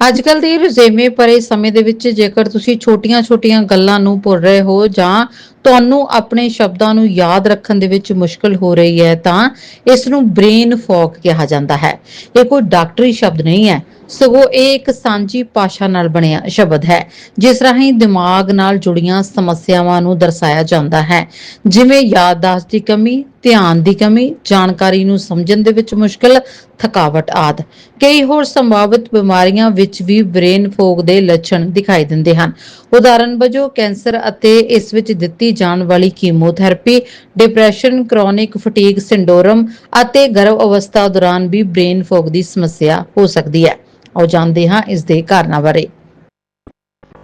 ਅੱਜ ਕੱਲ ਦੇ ਰੁਝੇਵੇਂ ਭਰੇ ਸਮੇਂ ਦੇ ਵਿੱਚ ਜੇਕਰ ਤੁਸੀਂ ਛੋਟੀਆਂ-ਛੋਟੀਆਂ ਗੱਲਾਂ ਨੂੰ ਭੁੱਲ ਰਹੇ ਹੋ ਜਾਂ ਤੁਹਾਨੂੰ ਆਪਣੇ ਸ਼ਬਦਾਂ ਨੂੰ ਯਾਦ ਰੱਖਣ ਦੇ ਵਿੱਚ ਮੁਸ਼ਕਲ ਹੋ ਰਹੀ ਹੈ, ਤਾਂ ਇਸ ਨੂੰ ਬ੍ਰੇਨ ਫੌਗ ਕਿਹਾ ਜਾਂਦਾ ਹੈ। ਇਹ ਕੋਈ ਡਾਕਟਰੀ ਸ਼ਬਦ ਨਹੀਂ ਹੈ, ਸਗੋਂ ਇਹ ਇੱਕ ਸਾਂਝੀ ਭਾਸ਼ਾ ਨਾਲ ਬਣਿਆ ਸ਼ਬਦ ਹੈ, ਜਿਸ ਰਾਹੀਂ ਦਿਮਾਗ ਨਾਲ ਜੁੜੀਆਂ ਸਮੱਸਿਆਵਾਂ ਨੂੰ ਦਰਸਾਇਆ ਜਾਂਦਾ ਹੈ, ਜਿਵੇਂ ਯਾਦਦਾਸ਼ਤ ਦੀ ਕਮੀ ਧਿਆਨ ਦੀ ਕਮੀ, ਜਾਣਕਾਰੀ ਨੂੰ ਸਮਝਣ ਦੇ ਵਿੱਚ ਮੁਸ਼ਕਲ, ਥਕਾਵਟ ਆਦਿ। ਕਈ ਹੋਰ ਸੰਭਾਵਿਤ ਬਿਮਾਰੀਆਂ ਵਿੱਚ ਵੀ ਬ੍ਰੇਨ ਫੋਗ ਦੇ ਲੱਛਣ ਦਿਖਾਈ ਦਿੰਦੇ ਹਨ। ਉਦਾਹਰਨ ਵਜੋਂ ਕੈਂਸਰ ਅਤੇ ਇਸ ਵਿੱਚ ਦਿੱਤੀ ਜਾਣ ਵਾਲੀ chemotherapy, depression, chronic fatigue syndrome ਅਤੇ ਗਰਭ ਅਵਸਥਾ ਦੌਰਾਨ ਵੀ ਬ੍ਰੇਨ ਫੋਗ ਦੀ ਸਮੱਸਿਆ ਹੋ ਸਕਦੀ ਹੈ। ਆਓ ਜਾਣਦੇ ਹਾਂ ਇਸ ਦੇ ਕਾਰਨਾਂ ਬਾਰੇ।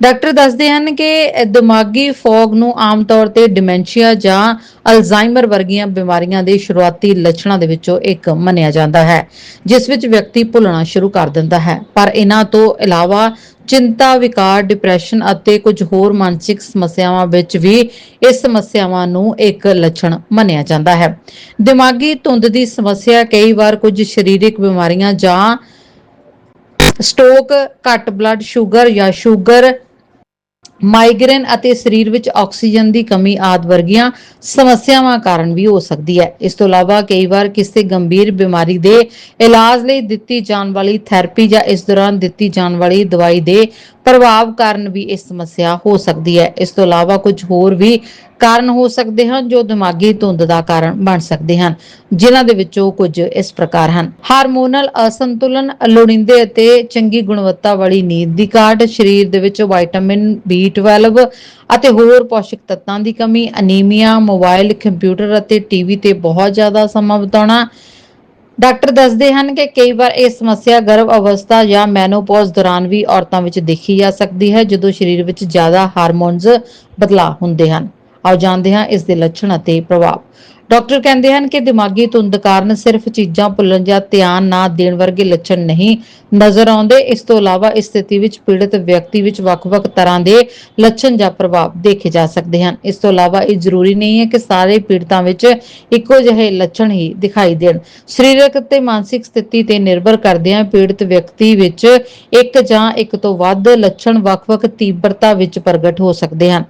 ਡਾਕਟਰ ਦੱਸਦੇ ਹਨ ਕਿ ਦਿਮਾਗੀ ਫੌਗ ਨੂੰ ਆਮ ਤੌਰ ਤੇ ਡਿਮੈਂਸ਼ੀਆ ਜਾਂ ਅਲਜ਼ਾਈਮਰ ਵਰਗੀਆਂ ਬਿਮਾਰੀਆਂ ਦੇ ਸ਼ੁਰੂਆਤੀ ਲੱਛਣਾਂ ਦੇ ਵਿੱਚੋਂ ਇੱਕ ਮੰਨਿਆ ਜਾਂਦਾ ਹੈ, ਜਿਸ ਵਿੱਚ ਵਿਅਕਤੀ ਭੁੱਲਣਾ ਸ਼ੁਰੂ ਕਰ ਦਿੰਦਾ ਹੈ। ਪਰ ਇਹਨਾਂ ਤੋਂ ਇਲਾਵਾ ਚਿੰਤਾ, ਵਿਕਾਰ ਡਿਪਰੈਸ਼ਨ ਅਤੇ ਕੁਝ ਹੋਰ ਮਾਨਸਿਕ ਸਮੱਸਿਆਵਾਂ ਵਿੱਚ ਵੀ ਇਸ ਸਮੱਸਿਆਵਾਂ ਨੂੰ ਇੱਕ ਲੱਛਣ ਮੰਨਿਆ ਜਾਂਦਾ ਹੈ। ਦਿਮਾਗੀ ਧੁੰਦ ਦੀ ਸਮੱਸਿਆ ਕਈ ਵਾਰ ਕੁਝ ਸਰੀਰਕ ਬਿਮਾਰੀਆਂ ਜਾਂ ਸਟੋਕ ਘੱਟ ਬਲੱਡ ਸ਼ੂਗਰ ਜਾਂ ਸ਼ੂਗਰ ਮਾਈਗ੍ਰੇਨ ਅਤੇ ਸਰੀਰ ਵਿੱਚ ਆਕਸੀਜਨ ਦੀ ਕਮੀ ਆਦਿ ਵਰਗੀਆਂ ਸਮੱਸਿਆਵਾਂ ਕਾਰਨ ਵੀ ਹੋ ਸਕਦੀ ਹੈ। ਇਸ ਤੋਂ ਇਲਾਵਾ ਕਈ ਵਾਰ ਕਿਸੇ ਗੰਭੀਰ ਬਿਮਾਰੀ ਦੇ ਇਲਾਜ ਲਈ ਦਿੱਤੀ ਜਾਣ ਵਾਲੀ ਥੈਰੇਪੀ ਜਾਂ ਇਸ ਦੌਰਾਨ ਦਿੱਤੀ ਜਾਣ ਵਾਲੀ ਦਵਾਈ ਦੇ ਪ੍ਰਭਾਵ ਕਾਰਨ ਵੀ ਇਹ ਸਮੱਸਿਆ ਹੋ ਸਕਦੀ ਹੈ। ਇਸ ਤੋਂ ਇਲਾਵਾ ਕੁਝ ਹੋਰ ਵੀ ਕਾਰਨ ਹੋ ਸਕਦੇ ਹਨ, ਜੋ ਦਿਮਾਗੀ ਧੁੰਦ ਦਾ ਕਾਰਨ ਬਣ ਸਕਦੇ ਹਨ। ਜਿਨ੍ਹਾਂ ਦੇ ਵਿੱਚੋਂ ਕੁਝ ਇਸ ਪ੍ਰਕਾਰ ਹਨ। ਹਾਰਮੋਨਲ ਅਸੰਤੁਲਨ, ਲੋੜੀਂਦੇ ਅਤੇ ਚੰਗੀ ਗੁਣਵੱਤਾ ਵਾਲੀ ਨੀਂਦ ਦੀ ਘਾਟ, ਸਰੀਰ ਦੇ ਵਿੱਚ ਵਿਟਾਮਿਨ B12 ਅਤੇ ਹੋਰ ਪੌਸ਼ਕ ਤੱਤਾਂ ਦੀ ਕਮੀ, ਅਨੀਮੀਆ, ਮੋਬਾਈਲ, ਕੰਪਿਊਟਰ ਅਤੇ ਟੀਵੀ ਤੇ ਬਹੁਤ ਜ਼ਿਆਦਾ ਸਮਾਂ ਬਿਤਾਉਣਾ। ਡਾਕਟਰ ਦੱਸਦੇ ਹਨ ਕਿ ਕਈ ਵਾਰ ਇਹ ਸਮੱਸਿਆ ਗਰਭ ਅਵਸਥਾ ਜਾਂ ਮੈਨੋਪੌਜ਼ ਦੌਰਾਨ ਵੀ ਔਰਤਾਂ ਵਿੱਚ ਦੇਖੀ ਜਾ ਸਕਦੀ ਹੈ, ਜਦੋਂ ਸਰੀਰ ਵਿੱਚ ਜ਼ਿਆਦਾ ਹਾਰਮੋਨਸ ਬਦਲਾਅ ਹੁੰਦੇ ਹਨ। ਆਓ ਜਾਣਦੇ ਹਾਂ ਇਸ ਦੇ ਲੱਛਣ ਅਤੇ ਪ੍ਰਭਾਵ। ਡਾਕਟਰ ਕਹਿੰਦੇ ਹਨ ਕਿ ਦਿਮਾਗੀ ਧੁੰਦ ਕਾਰਨ ਸਿਰਫ ਚੀਜ਼ਾਂ ਭੁੱਲਣ ਜਾਂ ਧਿਆਨ ਨਾ ਦੇਣ ਵਰਗੇ ਲੱਛਣ ਨਹੀਂ ਨਜ਼ਰ ਆਉਂਦੇ। ਇਸ ਤੋਂ ਇਲਾਵਾ ਇਸ ਸਥਿਤੀ ਵਿੱਚ ਪੀੜਤ ਵਿਅਕਤੀ ਵਿੱਚ ਵੱਖ-ਵੱਖ ਤਰ੍ਹਾਂ ਦੇ ਲੱਛਣ ਜਾਂ ਪ੍ਰਭਾਵ ਦੇਖੇ ਜਾ ਸਕਦੇ ਹਨ। ਇਸ ਤੋਂ ਇਲਾਵਾ ਇਹ ਜ਼ਰੂਰੀ ਨਹੀਂ ਹੈ ਕਿ ਸਾਰੇ ਪੀੜਤਾਂ ਵਿੱਚ ਇੱਕੋ ਜਿਹੇ ਲੱਛਣ ਹੀ ਦਿਖਾਈ ਦੇਣ। ਸਰੀਰਕ ਤੇ ਮਾਨਸਿਕ ਸਥਿਤੀ ਤੇ ਨਿਰਭਰ ਕਰਦਿਆਂ ਪੀੜਤ ਵਿਅਕਤੀ ਵਿੱਚ ਇੱਕ ਜਾਂ ਇੱਕ ਤੋਂ ਵੱਧ ਲੱਛਣ ਵੱਖ-ਵੱਖ ਤੀਬਰਤਾ ਵਿੱਚ ਪ੍ਰਗਟ ਹੋ ਸਕਦੇ ਹਨ।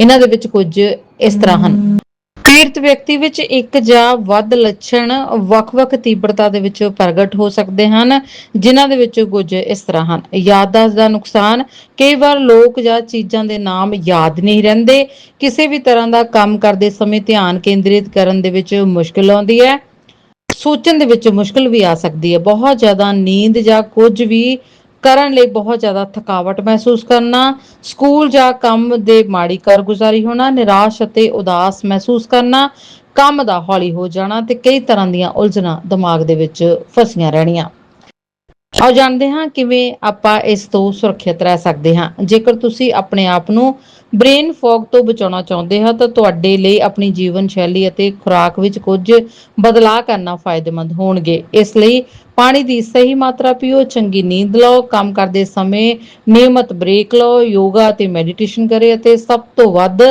ਇਹਨਾਂ ਦੇ ਵਿੱਚ ਕੁਝ ਇਸ ਤਰ੍ਹਾਂ ਹਨ। ਪੀੜਤ ਵਿਅਕਤੀ ਵਿੱਚ ਇੱਕ ਜਾਂ ਵੱਧ ਲੱਛਣ ਵੱਖ-ਵੱਖ ਤੀਬਰਤਾ ਦੇ ਵਿੱਚ ਪ੍ਰਗਟ ਹੋ ਸਕਦੇ ਹਨ, ਜਿਨ੍ਹਾਂ ਦੇ ਵਿੱਚ ਕੁਝ ਇਸ ਤਰ੍ਹਾਂ ਹਨ। ਯਾਦਦਾਸ਼ਤ ਦਾ ਨੁਕਸਾਨ, ਕਈ ਵਾਰ ਲੋਕ ਜਾਂ ਚੀਜ਼ਾਂ ਦੇ ਨਾਮ ਯਾਦ ਨਹੀਂ ਰਹਿੰਦੇ, ਕਿਸੇ ਵੀ ਤਰ੍ਹਾਂ ਦਾ ਕੰਮ ਕਰਦੇ ਸਮੇਂ ਧਿਆਨ ਕੇਂਦਰਿਤ ਕਰਨ ਦੇ ਵਿੱਚ ਮੁਸ਼ਕਲ ਆਉਂਦੀ ਹੈ। ਸੋਚਣ ਦੇ ਵਿੱਚ ਮੁਸ਼ਕਲ ਵੀ ਆ ਸਕਦੀ ਹੈ। ਬਹੁਤ ਜ਼ਿਆਦਾ ਨੀਂਦ ਜਾਂ ਕੁਝ ਵੀ ਕਰਨ ਲਈ ਬਹੁਤ ਜ਼ਿਆਦਾ ਥਕਾਵਟ ਮਹਿਸੂਸ ਕਰਨਾ, ਸਕੂਲ ਜਾਂ ਕੰਮ ਦੇ ਮਾੜੀ ਕਾਰਗੁਜ਼ਾਰੀ ਹੋਣਾ, ਨਿਰਾਸ਼ ਅਤੇ ਉਦਾਸ ਮਹਿਸੂਸ ਕਰਨਾ, ਕੰਮ ਦਾ ਹੌਲੀ ਹੋ ਜਾਣਾ ਤੇ ਕਈ ਤਰ੍ਹਾਂ ਦੀਆਂ ਉਲਝਣਾਂ ਦਿਮਾਗ ਦੇ ਵਿੱਚ ਫਸੀਆਂ ਰਹਿਣੀਆਂ। ਆਓ ਜਾਣਦੇ ਹਾਂ ਕਿਵੇਂ ਆਪਾਂ ਇਸ ਤੋਂ ਸੁਰੱਖਿਅਤ ਰਹਿ ਸਕਦੇ ਹਾਂ। ਜੇਕਰ ਤੁਸੀਂ ਆਪਣੇ ਆਪ ਨੂੰ ਬ੍ਰੇਨ ਫੌਗ ਤੋਂ ਬਚਾਉਣਾ ਚਾਹੁੰਦੇ ਹੋ, ਤਾਂ ਤੁਹਾਡੇ ਲਈ ਆਪਣੀ ਜੀਵਨ ਸ਼ੈਲੀ ਅਤੇ ਖੁਰਾਕ ਵਿੱਚ ਕੁਝ ਬਦਲਾਅ ਕਰਨਾ ਫਾਇਦੇਮੰਦ ਹੋਣਗੇ। ਇਸ ਲਈ ਪਾਣੀ ਦੀ ਸਹੀ ਮਾਤਰਾ ਪੀਓ, ਚੰਗੀ ਨੀਂਦ ਲਓ, ਕੰਮ ਕਰਦੇ ਸਮੇਂ ਨਿਯਮਤ ਬ੍ਰੇਕ ਲਓ, ਯੋਗਾ ਅਤੇ ਮੈਡੀਟੇਸ਼ਨ ਕਰੇ ਅਤੇ ਸਭ ਤੋਂ ਵੱਧ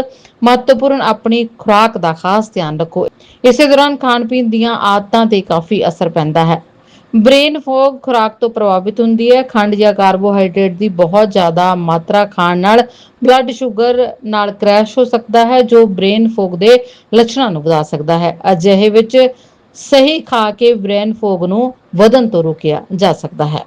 ਮਹੱਤਵਪੂਰਨ ਆਪਣੀ ਖੁਰਾਕ ਦਾ ਖਾਸ ਧਿਆਨ ਰੱਖੋ। ਇਸੇ ਦੌਰਾਨ ਖਾਣ ਪੀਣ ਦੀਆਂ ਆਦਤਾਂ ਤੇ ਕਾਫੀ ਅਸਰ ਪੈਂਦਾ ਹੈ। ਬ੍ਰੇਨ ਫੋਗ ਖੁਰਾਕ ਤੋਂ ਪ੍ਰਭਾਵਿਤ ਹੁੰਦੀ ਹੈ। ਖੰਡ ਜਾਂ ਕਾਰਬੋਹਾਈਡਰੇਟ ਦੀ ਬਹੁਤ ਜ਼ਿਆਦਾ ਮਾਤਰਾ ਖਾਣ ਨਾਲ ਬਲੱਡ ਸ਼ੂਗਰ ਨਾਲ ਕ੍ਰੈਸ਼ ਹੋ ਸਕਦਾ ਹੈ, ਜੋ ਬ੍ਰੇਨ ਫੋਗ ਦੇ ਲੱਛਣਾਂ ਨੂੰ ਵਧਾ ਸਕਦਾ ਹੈ। ਅਜਿਹੇ ਵਿੱਚ ਸਹੀ ਖਾ ਕੇ ਬ੍ਰੇਨ ਫੋਗ ਨੂੰ ਵਧਣ ਤੋਂ ਰੋਕਿਆ ਜਾ ਸਕਦਾ ਹੈ।